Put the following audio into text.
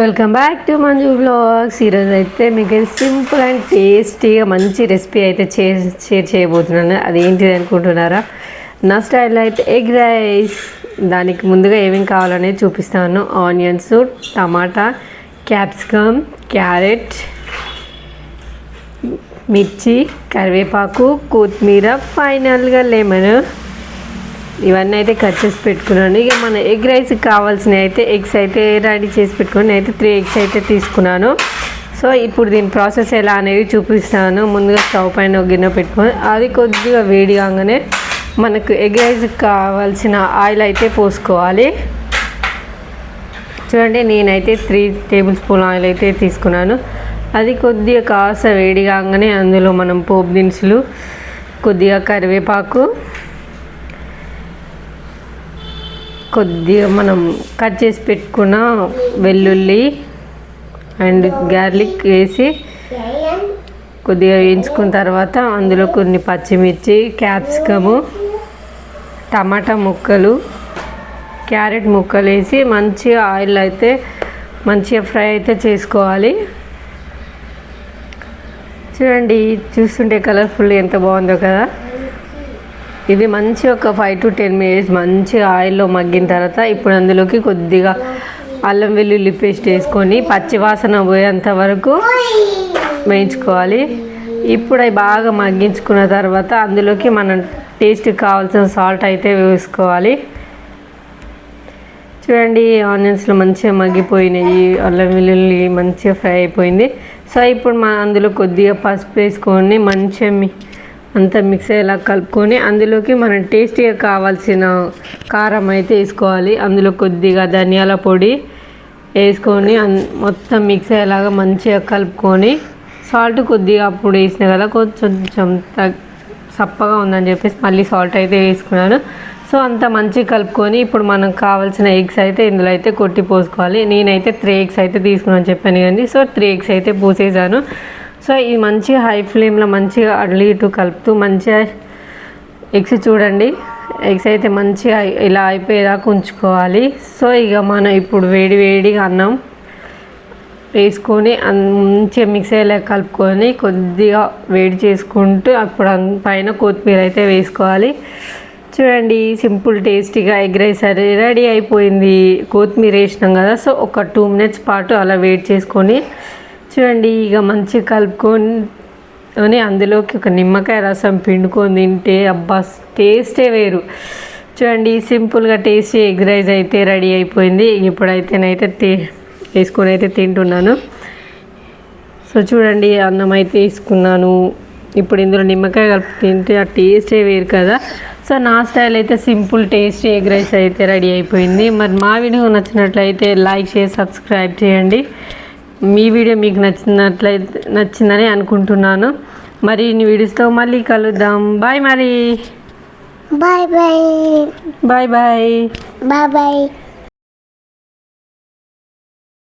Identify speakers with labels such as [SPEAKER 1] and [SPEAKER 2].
[SPEAKER 1] Welcome back to Manju blogs ఈరోజు అయితే మీకు సింపుల్ అండ్ టేస్టీగా మంచి రెసిపీ అయితే చే షేర్ చేయబోతున్నాను. అదేంటిది అనుకుంటున్నారా? నా స్టైల్లో అయితే ఎగ్ రైస్ దానికి ముందుగా ఏమేమి కావాలనేది చూపిస్తాను. ఆనియన్స్ టమాటా క్యాప్సికమ్ క్యారెట్ మిర్చి కరివేపాకు కొత్తిమీర ఫైనల్గా లెమన్ ఇవన్నీ అయితే కట్ చేసి పెట్టుకున్నాను. ఇక మన ఎగ్ రైస్కి కావాల్సినవి అయితే ఎగ్స్ అయితే రెడీ చేసి పెట్టుకుని అయితే త్రీ ఎగ్స్ అయితే తీసుకున్నాను. సో ఇప్పుడు దీని ప్రాసెస్ ఎలా అనేది చూపిస్తాను. ముందుగా స్టవ్ పైన గిన్నె పెట్టుకొని అది కొద్దిగా వేడి కాగానే మనకు ఎగ్ రైస్కి కావాల్సిన ఆయిల్ అయితే పోసుకోవాలి. చూడండి నేనైతే త్రీ టేబుల్ స్పూన్ ఆయిల్ అయితే తీసుకున్నాను. అది కొద్దిగా కాస్త వేడి కాగానే అందులో మనం పోపు దినుసులు కొద్దిగా కరివేపాకు కొద్దిగా మనం కట్ చేసి పెట్టుకున్న వెల్లుల్లి అండ్ గార్లిక్ వేసి కొద్దిగా వేయించుకున్న తర్వాత అందులో కొన్ని పచ్చిమిర్చి క్యాప్సికము టమాటా ముక్కలు క్యారెట్ ముక్కలు వేసి మంచిగా ఆయిల్ అయితే మంచిగా ఫ్రై అయితే చేసుకోవాలి. చూడండి చూస్తుంటే కలర్ఫుల్ ఎంత బాగుందో కదా. ఇది మంచి ఒక ఫైవ్ టు టెన్ మినిట్స్ మంచి ఆయిల్లో మగ్గిన తర్వాత ఇప్పుడు అందులోకి కొద్దిగా అల్లం వెల్లుల్లి పేస్ట్ వేసుకొని పచ్చివాసన పోయేంత వరకు వేయించుకోవాలి. ఇప్పుడు అవి బాగా మగ్గించుకున్న తర్వాత అందులోకి మనం టేస్ట్కి కావాల్సిన సాల్ట్ అయితే వేసుకోవాలి. చూడండి ఆనియన్స్లో మంచిగా మగ్గిపోయినాయి. అల్లం వెల్లుల్లి మంచిగా ఫ్రై అయిపోయింది. సో ఇప్పుడు మన అందులో కొద్దిగా పసుపు వేసుకొని మంచిగా అంతా మిక్స్ అయ్యేలా కలుపుకొని అందులోకి మనం టేస్టీగా కావాల్సిన కారం అయితే వేసుకోవాలి. అందులో కొద్దిగా ధనియాల పొడి వేసుకొని అన్- మొత్తం మిక్స్ అయ్యేలాగా మంచిగా కలుపుకొని సాల్ట్ కొద్దిగా అప్పుడు వేసిన కదా కొంచెం తగ్ సప్పగా ఉందని చెప్పేసి మళ్ళీ సాల్ట్ అయితే వేసుకున్నాను. సో అంత మంచిగా కలుపుకొని ఇప్పుడు మనకు కావాల్సిన ఎగ్స్ అయితే ఇందులో అయితే కొట్టి పోసుకోవాలి. నేనైతే త్రీ ఎగ్స్ అయితే తీసుకున్నాను చెప్పాను కానీ సో త్రీ ఎగ్స్ అయితే పోసేసాను. సో ఇది మంచిగా హై ఫ్లేమ్లో మంచిగా అడ్లు ఇటు కలుపుతూ మంచిగా ఎగ్స్ చూడండి. ఎగ్స్ అయితే మంచిగా ఇలా అయిపోయేదాకా ఉంచుకోవాలి. సో ఇక మనం ఇప్పుడు వేడి వేడిగా అన్నం వేసుకొని మంచిగా మిక్స్ అయ్యేలా కలుపుకొని కొద్దిగా వేడి చేసుకుంటూ అప్పుడు పైన కొత్తిమీర అయితే వేసుకోవాలి. చూడండి సింపుల్ టేస్టీగా ఎగ్ రైస్ అది రెడీ అయిపోయింది. కొత్తిమీర వేసినాం కదా సో ఒక టూ మినిట్స్ పాటు అలా వెయిట్ చేసుకొని చూడండి ఇక మంచిగా కలుపుకొని అందులోకి ఒక నిమ్మకాయ రసం పిండుకొని తింటే అబ్బా టేస్టే వేరు. చూడండి సింపుల్గా టేస్టీ ఎగ్ రైస్ అయితే రెడీ అయిపోయింది. ఇప్పుడైతేనైతే తే వేసుకొని అయితే తింటున్నాను. సో చూడండి అన్నం అయితే వేసుకున్నాను. ఇప్పుడు ఇందులో నిమ్మకాయ కలిపి తింటే ఆ టేస్టే వేరు కదా. సో నా స్టైల్ అయితే సింపుల్ టేస్టీ ఎగ్ రైస్ అయితే రెడీ అయిపోయింది. మరి మా వీడియో నచ్చినట్లయితే లైక్ చేసి సబ్స్క్రైబ్ చేయండి. మీ వీడియో మీకు నచ్చినట్లయితే నచ్చిందని అనుకుంటున్నాను. మరి ఇన్ని వీడియోస్తో మళ్ళీ కలుద్దాం. బాయ్ మరి
[SPEAKER 2] bye bye
[SPEAKER 1] bye bye
[SPEAKER 2] bye bye